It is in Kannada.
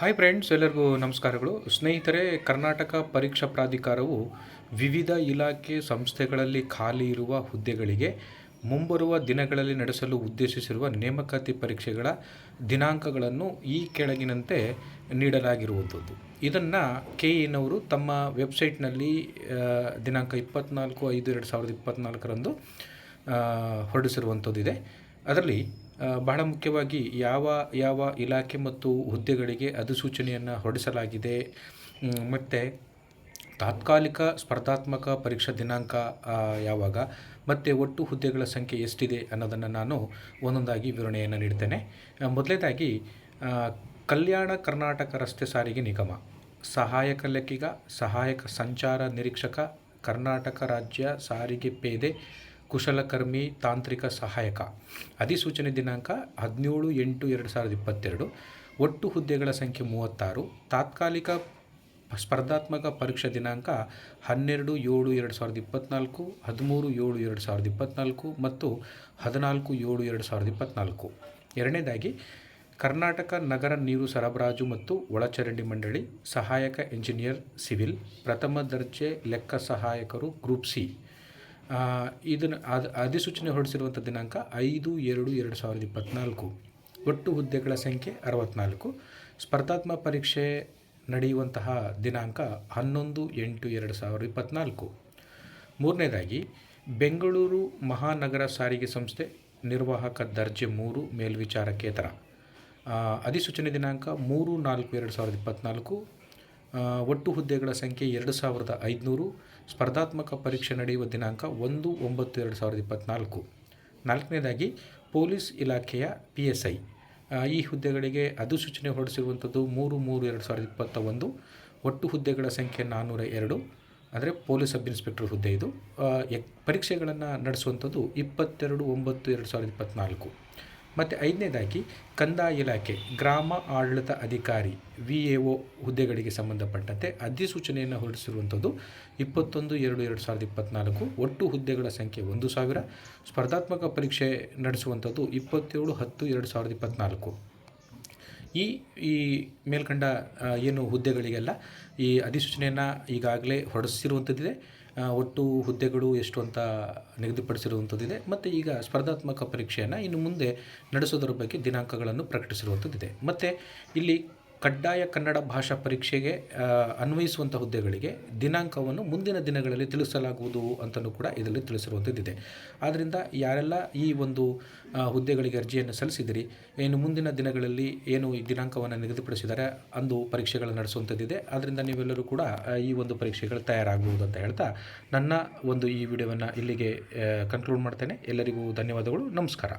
ಹಾಯ್ ಫ್ರೆಂಡ್ಸ್ ಎಲ್ಲರಿಗೂ ನಮಸ್ಕಾರಗಳು. ಸ್ನೇಹಿತರೆ, ಕರ್ನಾಟಕ ಪರೀಕ್ಷಾ ಪ್ರಾಧಿಕಾರವು ವಿವಿಧ ಇಲಾಖೆ ಸಂಸ್ಥೆಗಳಲ್ಲಿ ಖಾಲಿ ಇರುವ ಹುದ್ದೆಗಳಿಗೆ ಮುಂಬರುವ ದಿನಗಳಲ್ಲಿ ನಡೆಸಲು ಉದ್ದೇಶಿಸಿರುವ ನೇಮಕಾತಿ ಪರೀಕ್ಷೆಗಳ ದಿನಾಂಕಗಳನ್ನು ಈ ಕೆಳಗಿನಂತೆ ನೀಡಲಾಗಿರುವಂಥದ್ದು. ಇದನ್ನು ಕೆ ಇನವರು ತಮ್ಮ ವೆಬ್ಸೈಟ್ನಲ್ಲಿ ದಿನಾಂಕ ಇಪ್ಪತ್ನಾಲ್ಕು ಐದು ಎರಡು ಸಾವಿರದ ಇಪ್ಪತ್ತ್ನಾಲ್ಕರಂದು ಹೊರಡಿಸಿರುವಂಥದ್ದಿದೆ. ಅದರಲ್ಲಿ ಬಹಳ ಮುಖ್ಯವಾಗಿ ಯಾವ ಯಾವ ಇಲಾಖೆ ಮತ್ತು ಹುದ್ದೆಗಳಿಗೆ ಅಧಿಸೂಚನೆಯನ್ನು ಹೊರಡಿಸಲಾಗಿದೆ. ಮತ್ತು ತಾತ್ಕಾಲಿಕ ಸ್ಪರ್ಧಾತ್ಮಕ ಪರೀಕ್ಷಾ ದಿನಾಂಕ ಯಾವಾಗ, ಮತ್ತು ಒಟ್ಟು ಹುದ್ದೆಗಳ ಸಂಖ್ಯೆ ಎಷ್ಟಿದೆ ಅನ್ನೋದನ್ನು ನಾನು ಒಂದೊಂದಾಗಿ ವಿವರಣೆಯನ್ನು ನೀಡ್ತೇನೆ. ಮೊದಲನೇದಾಗಿ ಕಲ್ಯಾಣ ಕರ್ನಾಟಕ ರಸ್ತೆ ಸಾರಿಗೆ ನಿಗಮ, ಸಹಾಯಕ ಲೆಕ್ಕಿಗ, ಸಹಾಯಕ ಸಂಚಾರ ನಿರೀಕ್ಷಕ, ಕರ್ನಾಟಕ ರಾಜ್ಯ ಸಾರಿಗೆ ಪೇದೆ ಕುಶಲಕರ್ಮಿ ತಾಂತ್ರಿಕ ಸಹಾಯಕ. ಅಧಿಸೂಚನೆ ದಿನಾಂಕ ಹದಿನೇಳು ಎಂಟು ಎರಡು ಸಾವಿರದ ಇಪ್ಪತ್ತೆರಡು. ಒಟ್ಟು ಹುದ್ದೆಗಳ ಸಂಖ್ಯೆ ಮೂವತ್ತಾರು. ತಾತ್ಕಾಲಿಕ ಸ್ಪರ್ಧಾತ್ಮಕ ಪರೀಕ್ಷಾ ದಿನಾಂಕ ಹನ್ನೆರಡು ಏಳು ಎರಡು ಸಾವಿರದ ಇಪ್ಪತ್ತ್ನಾಲ್ಕು ಹದಿಮೂರು ಏಳು ಎರಡು ಸಾವಿರದ ಇಪ್ಪತ್ತ್ನಾಲ್ಕು ಮತ್ತು ಹದಿನಾಲ್ಕು ಏಳು ಎರಡು ಸಾವಿರದ ಇಪ್ಪತ್ತ್ನಾಲ್ಕು ಎರಡನೇದಾಗಿ, ಕರ್ನಾಟಕ ನಗರ ನೀರು ಸರಬರಾಜು ಮತ್ತು ಒಳಚರಂಡಿ ಮಂಡಳಿ ಸಹಾಯಕ ಇಂಜಿನಿಯರ್ ಸಿವಿಲ್, ಪ್ರಥಮ ದರ್ಜೆ ಲೆಕ್ಕ ಸಹಾಯಕರು ಗ್ರೂಪ್ ಸಿ. ಇದನ್ನು ಅಧಿಸೂಚನೆ ಹೊರಡಿಸಿರುವಂಥ ದಿನಾಂಕ ಐದು ಎರಡು ಎರಡು ಸಾವಿರದ ಇಪ್ಪತ್ತ್ನಾಲ್ಕು ಒಟ್ಟು ಹುದ್ದೆಗಳ ಸಂಖ್ಯೆ ಅರವತ್ತ್ನಾಲ್ಕು ಸ್ಪರ್ಧಾತ್ಮಕ ಪರೀಕ್ಷೆ ನಡೆಯುವಂತಹ ದಿನಾಂಕ ಹನ್ನೊಂದು ಎಂಟು ಎರಡು ಸಾವಿರದ ಇಪ್ಪತ್ತ್ನಾಲ್ಕು ಮೂರನೇದಾಗಿ, ಬೆಂಗಳೂರು ಮಹಾನಗರ ಸಾರಿಗೆ ಸಂಸ್ಥೆ ನಿರ್ವಾಹಕ ದರ್ಜೆ ಮೂರು ಮೇಲ್ವಿಚಾರಕೇತರ. ಅಧಿಸೂಚನೆ ದಿನಾಂಕ ಮೂರು ನಾಲ್ಕು ಎರಡು ಸಾವಿರದ ಇಪ್ಪತ್ತ್ನಾಲ್ಕು ಒಟ್ಟು ಹುದ್ದೆಗಳ ಸಂಖ್ಯೆ ಎರಡು ಸಾವಿರದ ಐದುನೂರು. ಸ್ಪರ್ಧಾತ್ಮಕ ಪರೀಕ್ಷೆ ನಡೆಯುವ ದಿನಾಂಕ ಒಂದು ಒಂಬತ್ತು ಎರಡು ಸಾವಿರದ ಇಪ್ಪತ್ತ್ನಾಲ್ಕು ನಾಲ್ಕನೇದಾಗಿ, ಪೊಲೀಸ್ ಇಲಾಖೆಯ ಪಿ ಎಸ್ ಐ. ಈ ಹುದ್ದೆಗಳಿಗೆ ಅಧಿಸೂಚನೆ ಹೊರಡಿಸಿರುವಂಥದ್ದು ಮೂರು ಮೂರು ಎರಡು ಸಾವಿರದ ಇಪ್ಪತ್ತ ಒಂದು. ಒಟ್ಟು ಹುದ್ದೆಗಳ ಸಂಖ್ಯೆ ನಾನ್ನೂರ ಎರಡು. ಅಂದರೆ ಪೊಲೀಸ್ ಸಬ್ ಇನ್ಸ್ಪೆಕ್ಟರ್ ಹುದ್ದೆ ಇದು. ಪರೀಕ್ಷೆಗಳನ್ನು ನಡೆಸುವಂಥದ್ದು ಇಪ್ಪತ್ತೆರಡು ಒಂಬತ್ತು ಎರಡು ಸಾವಿರದ ಇಪ್ಪತ್ತ್ನಾಲ್ಕು ಮತ್ತು ಐದನೇದಾಗಿ, ಕಂದಾಯ ಇಲಾಖೆ, ಗ್ರಾಮ ಆಡಳಿತ ಅಧಿಕಾರಿ, ವಿ ಎ ಒ ಹುದ್ದೆಗಳಿಗೆ ಸಂಬಂಧಪಟ್ಟಂತೆ ಅಧಿಸೂಚನೆಯನ್ನು ಹೊರಡಿಸಿರುವಂಥದ್ದು ಇಪ್ಪತ್ತೊಂದು, ಎರಡು ಎರಡು ಸಾವಿರದ ಇಪ್ಪತ್ತ್ನಾಲ್ಕು ಒಟ್ಟು ಹುದ್ದೆಗಳ ಸಂಖ್ಯೆ ಒಂದು ಸಾವಿರ. ಸ್ಪರ್ಧಾತ್ಮಕ ಪರೀಕ್ಷೆ ನಡೆಸುವಂಥದ್ದು ಇಪ್ಪತ್ತೇಳು, ಹತ್ತು, ಎರಡು ಸಾವಿರದ ಇಪ್ಪತ್ತ್ನಾಲ್ಕು ಈ ಈ ಮೇಲ್ಕಂಡ ಏನು ಹುದ್ದೆಗಳಿಗೆಲ್ಲ ಈ ಅಧಿಸೂಚನೆಯನ್ನು ಈಗಾಗಲೇ ಹೊರಡಿಸಿರುವಂಥದ್ದಿದೆ. ಒಟ್ಟು ಹುದ್ದೆಗಳು ಎಷ್ಟು ಅಂತ ನಿಗದಿಪಡಿಸಿರುವಂಥದ್ದಿದೆ. ಮತ್ತು ಈಗ ಸ್ಪರ್ಧಾತ್ಮಕ ಪರೀಕ್ಷೆಯನ್ನು ಇನ್ನು ಮುಂದೆ ನಡೆಸೋದರ ಬಗ್ಗೆ ದಿನಾಂಕಗಳನ್ನು ಪ್ರಕಟಿಸಿರುವಂಥದ್ದಿದೆ. ಮತ್ತು ಇಲ್ಲಿ ಕಡ್ಡಾಯ ಕನ್ನಡ ಭಾಷಾ ಪರೀಕ್ಷೆಗೆ ಅನ್ವಯಿಸುವಂಥ ಹುದ್ದೆಗಳಿಗೆ ದಿನಾಂಕವನ್ನು ಮುಂದಿನ ದಿನಗಳಲ್ಲಿ ತಿಳಿಸಲಾಗುವುದು ಅಂತಲೂ ಕೂಡ ಇದರಲ್ಲಿ ತಿಳಿಸಿರುವಂಥದ್ದಿದೆ ಆದ್ದರಿಂದ ಯಾರೆಲ್ಲ ಈ ಒಂದು ಹುದ್ದೆಗಳಿಗೆ ಅರ್ಜಿಯನ್ನು ಸಲ್ಲಿಸಿದಿರಿ ಏನು ಮುಂದಿನ ದಿನಗಳಲ್ಲಿ ಏನು ಈ ದಿನಾಂಕವನ್ನು ನಿಗದಿಪಡಿಸಿದ್ದಾರೆ ಅಂದು ಪರೀಕ್ಷೆಗಳು ನಡೆಸುವಂಥದ್ದಿದೆ ಆದ್ದರಿಂದ ನೀವೆಲ್ಲರೂ ಕೂಡ ಈ ಒಂದು ಪರೀಕ್ಷೆಗಳು ತಯಾರಾಗಬಹುದು ಅಂತ ಹೇಳ್ತಾ ನನ್ನ ಒಂದು ಈ ವಿಡಿಯೋವನ್ನು ಇಲ್ಲಿಗೆ ಕನ್ಕ್ಲೂಡ್ ಮಾಡ್ತೇನೆ. ಎಲ್ಲರಿಗೂ ಧನ್ಯವಾದಗಳು. ನಮಸ್ಕಾರ.